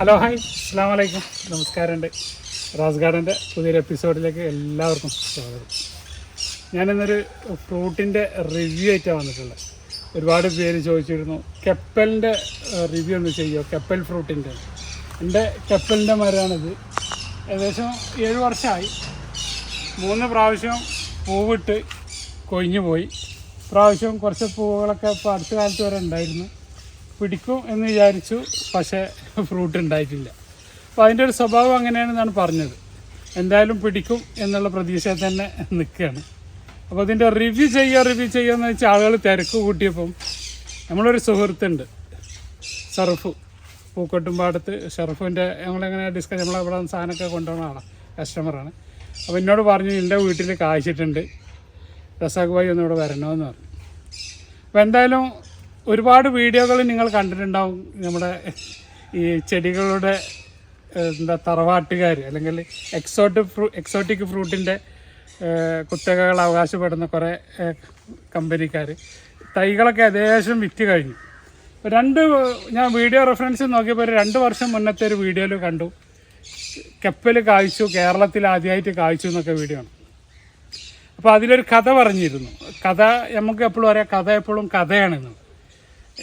Hello hi. അസ്സാം വലൈക്കും നമസ്കാരമുണ്ട്. റാസ് ഗാർഡന്റെ പുതിയൊരു എപ്പിസോഡിലേക്ക് എല്ലാവർക്കും സ്വാഗതം. ഞാനിന്നൊരു ഫ്രൂട്ടിന്റെ റിവ്യൂ ആയിട്ടാണ് വന്നിട്ടുള്ളത്. ഒരുപാട് പേര് ചോദിച്ചിരുന്നു കെപ്പലിന്റെ റിവ്യൂ ഒന്ന് ചെയ്യുമോ കെപ്പൽ ഫ്രൂട്ടിന്റെ എന്റെ കെപ്പലിന്റെ മരമാണിത്. ഏകദേശം ഏഴ് വർഷമായി. മൂന്ന് പ്രാവശ്യം പൂവിട്ട് കൊഴിഞ്ഞു പോയി പ്രാവശ്യം കുറച്ച് പൂവുകളൊക്കെ ഇപ്പോൾ അടുത്ത കാലത്ത് വരെ ഉണ്ടായിരുന്നു. പിടിക്കും എന്ന് വിചാരിച്ചു പക്ഷേ ഫ്രൂട്ട് ഉണ്ടായിട്ടില്ല. അപ്പോൾ അതിന്റെ ഒരു സ്വഭാവം അങ്ങനെയാണെന്നാണ് പറഞ്ഞത്. എന്തായാലും പിടിക്കും എന്നുള്ള പ്രതീക്ഷയിൽ തന്നെ നിൽക്കുകയാണ്. അപ്പോൾ അതിന്റെ റിവ്യൂ ചെയ്യുക റിവ്യൂ ചെയ്യുക എന്ന് വെച്ചാൽ ആളുകൾ തിരക്ക് കൂട്ടിയപ്പം നമ്മളൊരു സുഹൃത്തുണ്ട് ഷറഫ്. പൂക്കോട്ടുംപാടത്ത് ഷറഫിന്റെ ഞങ്ങളെങ്ങനെ ഡിസ്കസ് നമ്മളവിടെ സാധനമൊക്കെ കൊണ്ടുപോകുന്ന ആളാണ് കസ്റ്റമറാണ് അപ്പോൾ എന്നോട് പറഞ്ഞു എന്റെ വീട്ടിൽ കായ്ച്ചിട്ടുണ്ട്. റസാഖ് ഭായി ഒന്നിവിടെ വരണമെന്ന് പറഞ്ഞു. അപ്പോൾ എന്തായാലും ഒരുപാട് വീഡിയോകൾ നിങ്ങൾ കണ്ടിട്ടുണ്ടാവും നമ്മുടെ ഈ ചെടികളുടെ എന്താ തറവാട്ടുകാർ അല്ലെങ്കിൽ എക്സോട്ടിക് ഫ്രൂ എക്സോട്ടിക് ഫ്രൂട്ടിന്റെ കുത്തകകൾ അവകാശപ്പെടുന്ന കുറേ കമ്പനിക്കാർ തൈകളൊക്കെ ഏകദേശം വിറ്റ് കഴിഞ്ഞു. രണ്ട് ഞാൻ വീഡിയോ റെഫറൻസ് നോക്കിയപ്പോൾ രണ്ട് വർഷം മുന്നത്തെ ഒരു വീഡിയോയിൽ കണ്ടു. കപ്പൽ കായ്ച്ചു കേരളത്തിൽ ആദ്യമായിട്ട് കായ്ച്ചു എന്നൊക്കെ വീഡിയോ ആണ്. അപ്പോൾ അതിലൊരു കഥ പറഞ്ഞിരുന്നു. കഥ നമുക്ക് എപ്പോഴും അറിയാം കഥ എപ്പോഴും കഥയാണെന്ന്.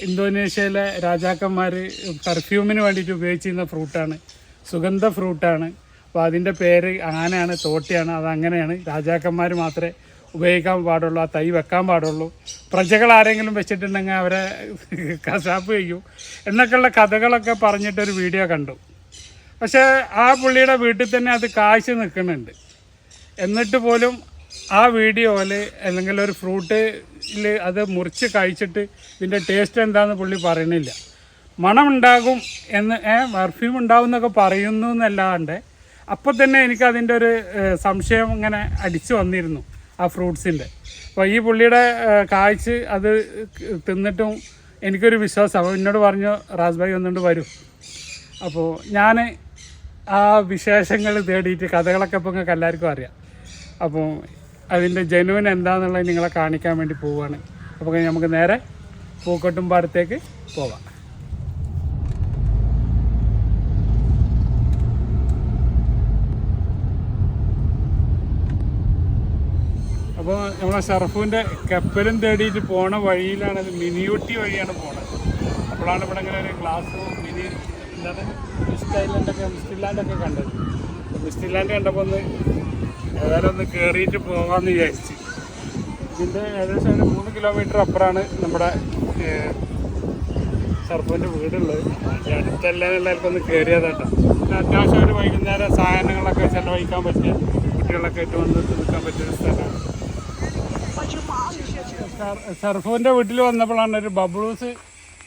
ഇന്തോനേഷ്യയിലെ രാജാക്കന്മാർ പെർഫ്യൂമിന് വേണ്ടിയിട്ട് ഉപയോഗിച്ചിരുന്ന ഫ്രൂട്ടാണ് സുഗന്ധ ഫ്രൂട്ടാണ് അപ്പോൾ അതിന്റെ പേര് ആനയാണ് തോട്ടിയാണ് അതങ്ങനെയാണ് രാജാക്കന്മാർ മാത്രമേ ഉപയോഗിക്കാൻ പാടുള്ളൂ ആ തൈ വെക്കാൻ പാടുള്ളൂ. പ്രജകൾ ആരെങ്കിലും വെച്ചിട്ടുണ്ടെങ്കിൽ അവരെ കശാപ്പ് ചെയ്യും. എന്നൊക്കെയുള്ള കഥകളൊക്കെ പറഞ്ഞിട്ടൊരു വീഡിയോ കണ്ടു. പക്ഷേ ആ പുള്ളിയുടെ വീട്ടിൽ തന്നെ അത് കാഴ്ച നിൽക്കുന്നുണ്ട്. എന്നിട്ട് പോലും ആ വീഡിയോയിൽ അല്ലെങ്കിൽ ഒരു ഫ്രൂട്ടിൽ അത് മുറിച്ച് കഴിച്ചിട്ട് ഇതിന്റെ ടേസ്റ്റ് എന്താണെന്ന് പുള്ളി പറയണില്ല മണമുണ്ടാകും എന്ന് പെർഫ്യൂം ഉണ്ടാവും എന്നൊക്കെ പറയുന്നു എന്നല്ലാണ്ട് അപ്പോൾ തന്നെ എനിക്ക് അതിന്റെ ഒരു സംശയം ഇങ്ങനെ അടിച്ചു വന്നിരുന്നു ആ ഫ്രൂട്ട്സിന്റെ അപ്പോൾ ഈ പുള്ളിയുടെ കാഴ്ച അത് തിന്നിട്ടും എനിക്കൊരു വിശ്വാസം. അപ്പോൾ എന്നോട് പറഞ്ഞു റാസ്ബായി ഒന്നുകൊണ്ട് വരും. അപ്പോൾ ഞാൻ ആ വിശേഷങ്ങൾ തേടിയിട്ട് കഥകളൊക്കെ ഇപ്പോൾ നിങ്ങൾക്ക് എല്ലാവർക്കും അറിയാം. അപ്പോൾ അതിന്റെ ജനുവൻ എന്താണെന്നുള്ളത് നിങ്ങളെ കാണിക്കാൻ വേണ്ടി പോവുകയാണ് അപ്പോൾ നമുക്ക് നേരെ പൂക്കോട്ടുംപാടത്തേക്ക് പോവാം. അപ്പോൾ നമ്മളെ ഷറഫുവിന്റെ കപ്പലും തേടിയിട്ട് പോണ വഴിയിലാണ് അത് മിനിയൂട്ടി വഴിയാണ് പോണത്. അപ്പോഴാണ് ഇവിടെ ഇങ്ങനെ ഒരു ഗ്ലാസ് മിനി എന്താണ് മിസ്റ്റ് ഐലൻഡൊക്കെ മിസ്റ്റ് ഇല്ലാണ്ടൊക്കെ കണ്ടത്. മിസ്റ്റ് ഇല്ലാണ്ട് കണ്ടപ്പോൾ ഒന്ന് ഏതായാലും ഒന്ന് കയറിയിട്ട് പോകാമെന്ന് വിചാരിച്ച്. ഇതിന്റെ ഏകദേശം ഒരു മൂന്ന് കിലോമീറ്റർ അപ്പുറമാണ് നമ്മുടെ സർപ്പന്റെ വീടുള്ളത്. അതിന്റെ അടുത്തെല്ലാം എല്ലാവർക്കും ഒന്ന് കയറിയതാട്ടോ അത്യാവശ്യം ഒരു വൈകുന്നേരം സാധനങ്ങളൊക്കെ ചിലവഴിക്കാൻ പറ്റിയ കുട്ടികളൊക്കെ ആയിട്ട് വന്ന് നിൽക്കാൻ പറ്റിയ സ്ഥലമാണ്. സർഫോന്റെ വീട്ടിൽ വന്നപ്പോഴാണ് ഒരു ബബ്ലൂസ്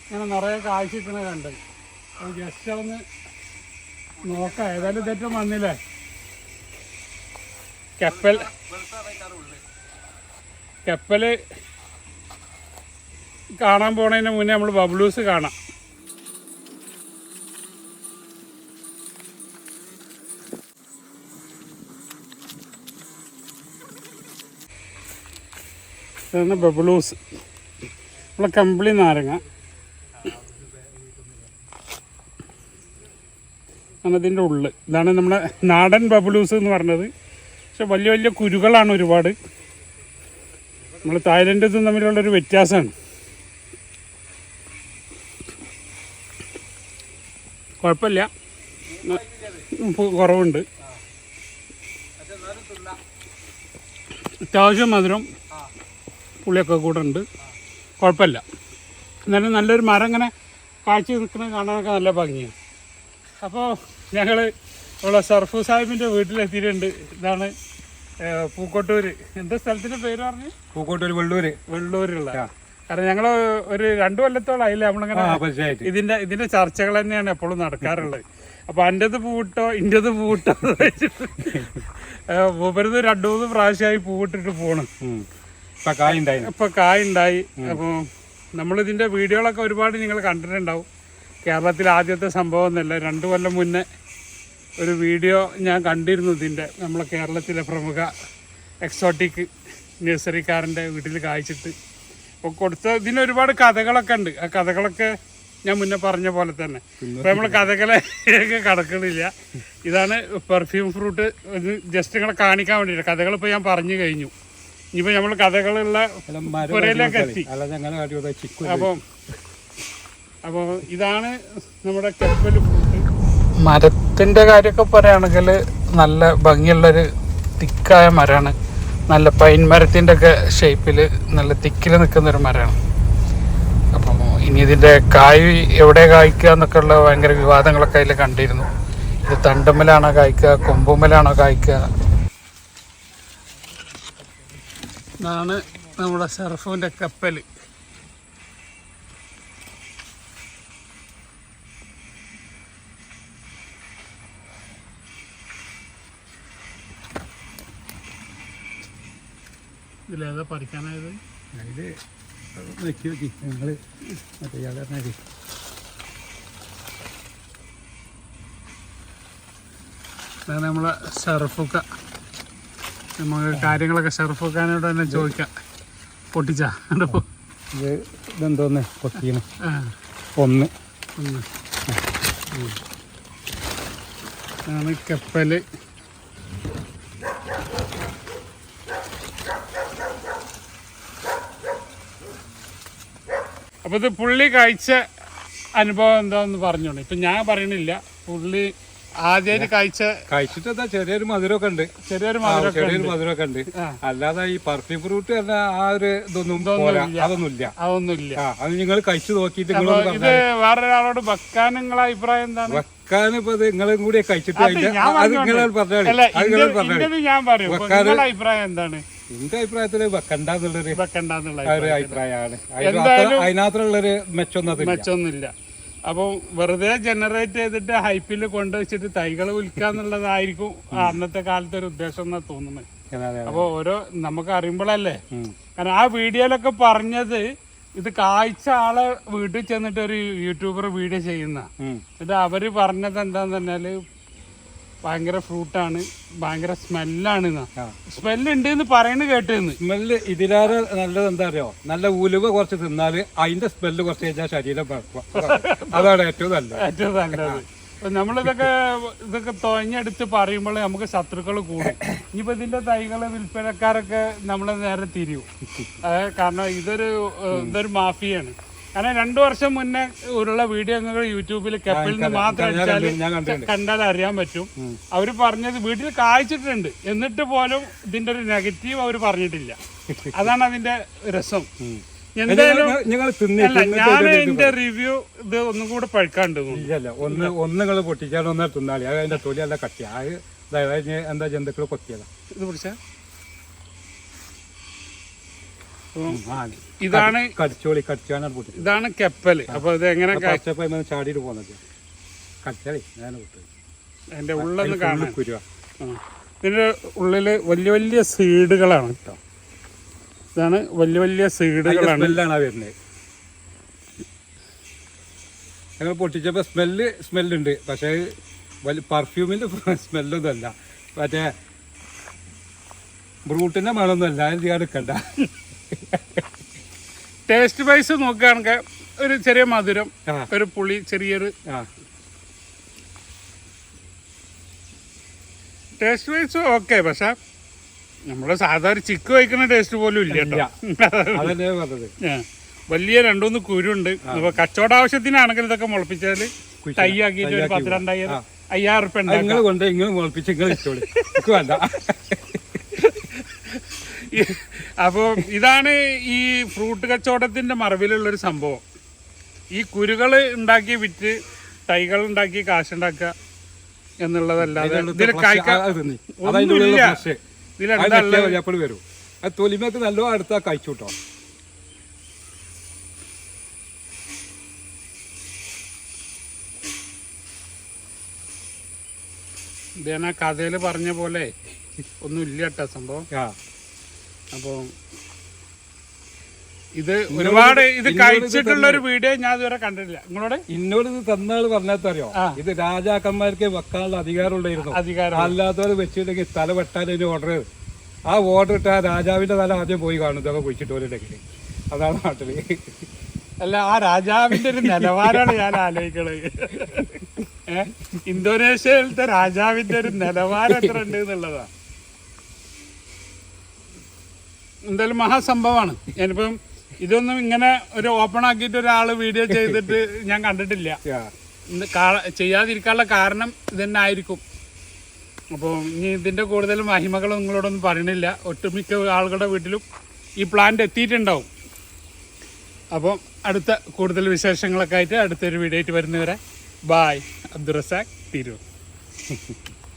ഇങ്ങനെ നിറയെ കാഴ്ചക്കുന്നത് കണ്ടത്. അപ്പോൾ ജസ്റ്റ് ഒന്ന് നോക്കാം. ഏതായാലും തെറ്റും വന്നില്ലേ? കപ്പൽ. കപ്പൽ കാണാൻ പോണതിന് മുന്നേ നമ്മൾ ബബ്ലൂസ് കാണാം. ഇതാണ് ബബ്ലൂസ്. നമ്മളെ കമ്പിളി നാരങ്ങ. ആണ് ഉള്ളിൽ ഇതാണ് നമ്മുടെ നാടൻ ബബ്ലൂസ് എന്ന് പറഞ്ഞത്. പക്ഷെ വലിയ വലിയ കുരുകളാണ് ഒരുപാട്. നമ്മൾ തായ്ലൻഡ് ഇതും തമ്മിലുള്ളൊരു വ്യത്യാസമാണ്. കുഴപ്പമില്ല. കുറവുണ്ട്. അത്യാവശ്യം മധുരം പുളിയൊക്കെ കൂടെ ഉണ്ട് കുഴപ്പമില്ല. എന്നാലും നല്ലൊരു മരം ഇങ്ങനെ കാഴ്ച നിൽക്കുന്നത് കാണാനൊക്കെ നല്ല ഭംഗിയാണ്. അപ്പോൾ ഞങ്ങൾ ഉള്ള സർഫു സാഹിബിന്റെ വീട്ടിലെത്തിയിട്ടുണ്ട്. ഇതാണ് പൂക്കോട്ടൂര്. എന്താ സ്ഥലത്തിന്റെ പേര് പറഞ്ഞു? പൂക്കോട്ടൂർ വെള്ളൂര്. വെള്ളൂരുള്ള. കാരണം ഞങ്ങൾ ഒരു രണ്ടു കൊല്ലത്തോളം ആയില്ലേ നമ്മളിങ്ങനെ ഇതിന്റെ ഇതിന്റെ ചർച്ചകൾ തന്നെയാണ് എപ്പോഴും നടക്കാറുള്ളത്. അപ്പൊ അന്റെത് പൂട്ടോ ഇന്റെത് പൂട്ടോ ഒരു രണ്ടു മൂന്ന് പ്രാവശ്യമായി പൂവിട്ടിട്ട് പോണ്. ഇപ്പൊ കായ ഉണ്ടായി. അപ്പൊ നമ്മളിതിന്റെ വീഡിയോകളൊക്കെ ഒരുപാട് നിങ്ങൾ കണ്ടിട്ടുണ്ടാവും. കേരളത്തിൽ ആദ്യത്തെ സംഭവം എന്നല്ല രണ്ടു കൊല്ലം മുന്നേ ഒരു വീഡിയോ ഞാൻ കണ്ടിരുന്നു ഇതിന്റെ നമ്മളെ കേരളത്തിലെ പ്രമുഖ എക്സോട്ടിക് നഴ്സറിക്കാരന്റെ വീട്ടിൽ കായ്ച്ചിട്ട് അപ്പോൾ കൊടുത്ത ഇതിന് ഒരുപാട് കഥകളൊക്കെ ഉണ്ട്. ആ കഥകളൊക്കെ ഞാൻ മുന്നേ പറഞ്ഞ പോലെ തന്നെ. അപ്പോൾ നമ്മൾ കഥകളൊക്കെ കടക്കണില്ല. ഇതാണ് പെർഫ്യൂം ഫ്രൂട്ട് ഇത് ജസ്റ്റ് നിങ്ങളെ കാണിക്കാൻ വേണ്ടിയിട്ട്. കഥകൾ ഇപ്പോൾ ഞാൻ പറഞ്ഞു കഴിഞ്ഞു. ഇനിയിപ്പോൾ നമ്മൾ കഥകളുള്ള പുരയിലേക്ക് എത്തി. അപ്പോൾ അപ്പോൾ ഇതാണ് നമ്മുടെ കെപ്പൽ ഫ്രൂട്ട് മരത്തിന്റെ കാര്യമൊക്കെ പറയുകയാണെങ്കിൽ നല്ല ഭംഗിയുള്ളൊരു തിക്കായ മരമാണ്. നല്ല പൈൻ മരത്തിന്റെ ഒക്കെ ഷേപ്പിൽ നല്ല തിക്കിൽ നിൽക്കുന്നൊരു മരമാണ്. അപ്പം ഇനി ഇതിന്റെ കായ് എവിടെ കായ്ക്കുക എന്നൊക്കെ ഉള്ള ഭയങ്കര വിവാദങ്ങളൊക്കെ അതിൽ കണ്ടിരുന്നു. ഇത് തണ്ടുമ്മലാണോ കായ്ക്കുക കൊമ്പുമ്മലാണോ കായ്ക്കുക? ഇതാണ് നമ്മുടെ ഷെർഫുവിന്റെ കപ്പൽ ഇതിലേതാ പഠിക്കാനായത്? ഇത് നോക്കി നോക്കി. ഞങ്ങൾ മറ്റേ പറഞ്ഞാൽ അതാണ് നമ്മളെ ഷെർഫുക്ക നമുക്ക് കാര്യങ്ങളൊക്കെ ഷെർഫുക്കാനോട് തന്നെ ചോദിക്കാം. പൊട്ടിച്ചാ. ഇത് ഇതെന്തോന്ന്? പൊട്ടിയാണ് ഒന്ന്. ഒന്ന്. ആണ് കപ്പൽ. അപ്പൊ ഇത് പുള്ളി കഴിച്ച അനുഭവം എന്താണെന്ന് പറഞ്ഞോളൂ. ഇപ്പം ഞാൻ പറയണില്ല. പുള്ളി ആദ്യമായിട്ട് കഴിച്ച കഴിച്ചിട്ട് എന്താ ചെറിയൊരു മധുരമൊക്കെ ഉണ്ട്. ചെറിയൊരു മധുരം ചെറിയൊരു. മധുരമൊക്കെ ഉണ്ട്. അല്ലാതെ ഈ പെർഫ്യൂം ഫ്രൂട്ട് എന്ന ആ ഒരു ഇതൊന്നും പോരാ. അതൊന്നുമില്ല. അതൊന്നുമില്ല. അത് നിങ്ങൾ കഴിച്ചു നോക്കിയിട്ട് ഇത് വേറൊരാളോട് വെക്കാൻ നിങ്ങളെ അഭിപ്രായം എന്താണ്? നിങ്ങളും കൂടി കഴിച്ചിട്ട് അത് അതിന്റെ ഞാൻ പറയും. അഭിപ്രായം എന്താണ്? എന്റെ അഭിപ്രായത്തിൽ ഒരു അഭിപ്രായം അഭിപ്രായമാണ്. എന്തായാലും- അതിനകത്തുള്ളൊരു മെച്ചൊന്നും അതില്ല മെച്ചൊന്നുമില്ല. അപ്പോൾ വെറുതെ ജനറേറ്റ് ചെയ്തിട്ട് ഹൈപ്പിൽ കൊണ്ടുവച്ചിട്ട് തൈകൾ വിൽക്കാന്നുള്ളതായിരിക്കും ആ അന്നത്തെ കാലത്തെ ഒരു ഉദ്ദേശം എന്നാ തോന്നുന്നത്. അപ്പോൾ ഓരോ നമുക്ക് അറിയുമ്പോഴല്ലേ? കാരണം ആ വീഡിയോയിലൊക്കെ പറഞ്ഞത് ഇത് കാഴ്ച ആളെ വീട്ടിൽ ചെന്നിട്ട് ഒരു യൂട്യൂബർ വീഡിയോ ചെയ്യുന്ന. എന്നിട്ട് അവർ പറഞ്ഞത് എന്താന്ന് പറഞ്ഞാൽ ഭയങ്കര ഫ്രൂട്ടാണ് ഭയങ്കര സ്മെല്ലാണ്. സ്മെല്ല് ഉണ്ട് എന്ന് പറയുന്നത് കേട്ടിരുന്നു സ്മെല്ല് ഇതിലേറെ നല്ലത് എന്താ അറിയോ നല്ല ഉലുവ കുറച്ച് തിന്നാൽ അതിന്റെ സ്മെല്ല് കുറച്ച് കഴിഞ്ഞാൽ ശരീരം അതാണ് ഏറ്റവും നല്ലത്. ഏറ്റവും നല്ലത്. നമ്മളിതൊക്കെ ഇതൊക്കെ തുഴഞ്ഞെടുത്ത് പറയുമ്പോൾ നമുക്ക് ശത്രുക്കൾ കൂടും. ഇനിയിപ്പോ ഇതിന്റെ തൈകൾ വിൽപ്പനക്കാരൊക്കെ നമ്മളെ നേരെ തിരിയും. കാരണം ഇതൊരു ഇതൊരു മാഫിയാണ്. കാരണം രണ്ടു വർഷം മുന്നേ ഉള്ള വീഡിയോ നിങ്ങൾ യൂട്യൂബിൽ കപ്പിൽ നിന്ന് മാത്രം കണ്ടാൽ അറിയാൻ പറ്റും. അവർ പറഞ്ഞത് വീട്ടിൽ കായ്ച്ചിട്ടുണ്ട്. എന്നിട്ട് പോലും ഇതിന്റെ ഒരു നെഗറ്റീവ് അവർ പറഞ്ഞിട്ടില്ല. അതാണ് അതിന്റെ രസം. എന്തായാലും ഞാൻ എന്റെ റിവ്യൂ ഇത് ഒന്നും കൂടെ പഴുക്കാണ്ട് ഒന്ന് ഒന്ന് നിങ്ങൾ പൊട്ടിച്ചാൽ തിന്നാളി. അതിന്റെ തൊലി അല്ല കട്ടിയ. അത് എന്താ ജന്തുക്കൾ കൊത്തിയതാ. ഇത് പിടിച്ച ഇതാണ് കടിച്ചോളി കടിച്ചാണ് പൊട്ടി ഇതാണ് കെപ്പൽ അപ്പൊ ഇത് എങ്ങനെ ചാടിയിട്ട് പോകുന്നത് കടിച്ചോളി ഞാൻ വിട്ടു. അതിന്റെ ഉള്ളെന്ന് കാണാൻ കുരുവ. ഇതിന്റെ ഉള്ളിൽ വലിയ വലിയ സീഡുകളാണ് കേട്ടോ ഇതാണ് വലിയ വലിയ സീഡുകളാണ്. വരുന്നത്. ഞങ്ങൾ പൊട്ടിച്ചപ്പോൾ സ്മെല്ല് സ്മെല്ലുണ്ട് പക്ഷേ വലിയ പെർഫ്യൂമിന്റെ സ്മെല്ലൊന്നുമല്ല മറ്റേ ബ്രൂട്ടിന്റെ മണമൊന്നും അല്ല. അത് ഞാൻ എടുക്കണ്ട. ടേസ്റ്റ് വൈസ് നോക്കുകയാണെങ്കിൽ ഒരു ചെറിയ മധുരം ഒരു പുളി ചെറിയൊരു ടേസ്റ്റ് വൈസ് ഓക്കെ പക്ഷെ നമ്മൾ സാധാരണ ചിക്ക് വയ്ക്കുന്ന ടേസ്റ്റ് പോലും ഇല്ല കേട്ടോ. വലിയ രണ്ടുമൂന്ന് കുരുണ്ട്. അപ്പൊ കച്ചവട ആവശ്യത്തിനാണെങ്കിൽ ഇതൊക്കെ മുളപ്പിച്ചാൽ തൈ ആക്കിയിട്ട് ഒരു അയ്യായിരം റുപ്യ നിങ്ങൾ കൊണ്ട് ഇങ്ങനെ മുളപ്പിച്ച് എനിക്ക് വേണ്ട. അപ്പോൾ ഇതാണ് ഈ ഫ്രൂട്ട് കച്ചവടത്തിന്റെ മറവിലുള്ള ഒരു സംഭവം. ഈ കുരുകൾ ഉണ്ടാക്കി വിറ്റ് തൈകൾ ഉണ്ടാക്കി കാശുണ്ടാക്കുക എന്നുള്ളതല്ലാതെ ഇതിൽ കായ്ക്ക അത് തിന്നി. അതതിന്റെ ഉള്ളിലുള്ള ഒന്നുമില്ല. ഇതിലെന്താ വരും. അത് തൊലിമേക്ക് നല്ലോ അടുത്താ കഴിച്ചു കേട്ടോ ഇത് കഥയിൽ പറഞ്ഞ പോലെ ഒന്നും ഇല്ല കേട്ടോ സംഭവം. ആ. അപ്പോൾ ഇത് ഒരുപാട് ഇത് കഴിച്ചിട്ടുള്ള ഒരു വീഡിയോ ഞാൻ ഇതുവരെ കണ്ടിട്ടില്ല. നിങ്ങളോട് ഇന്നോട് ഇത് തന്നാൾ പറഞ്ഞാത്തറിയോ? അറിയോ ഇത് രാജാക്കന്മാർക്ക് വെക്കാനുള്ള അധികാരമുണ്ടായിരുന്നു. അധികാരം അല്ലാത്തവർ വെച്ചിട്ടുണ്ടെങ്കിൽ തല വെട്ടാൻ ഒരു ഓർഡർ ആ ഓർഡർ ഇട്ട് ആ രാജാവിന്റെ തല ആദ്യം പോയി കാണും. ഇതൊക്കെ കുഴിച്ചിട്ട് പോലെ അതാണ് നാട്ടിൽ. അല്ല ആ രാജാവിന്റെ ഒരു നിലവാരമാണ് ഞാൻ ആലോചിക്കണത്. ഇന്തോനേഷ്യയിലത്തെ രാജാവിന്റെ ഒരു നിലവാരം എത്ര ഉണ്ട് എന്നുള്ളതാ. എന്തായാലും മഹാസംഭവമാണ്. ഞാനിപ്പം ഇതൊന്നും ഇങ്ങനെ ഒരു ഓപ്പൺ ആക്കിയിട്ട് ഒരാൾ വീഡിയോ ചെയ്തിട്ട് ഞാൻ കണ്ടിട്ടില്ല. ചെയ്യാതിരിക്കാനുള്ള കാരണം ഇതന്നെ ആയിരിക്കും അപ്പോൾ ഇനി ഇതിന്റെ കൂടുതൽ മഹിമകൾ നിങ്ങളോടൊന്നും പറയണില്ല. ഒട്ടുമിക്ക ആളുകളുടെ വീട്ടിലും ഈ പ്ലാന്റ് എത്തിയിട്ടുണ്ടാവും. അപ്പോൾ അടുത്ത കൂടുതൽ വിശേഷങ്ങളൊക്കെ ആയിട്ട് അടുത്തൊരു വീഡിയോ ആയിട്ട് വരുന്നവരെ. ബായ് അബ്ദുറസാഖ് തിരൂർ.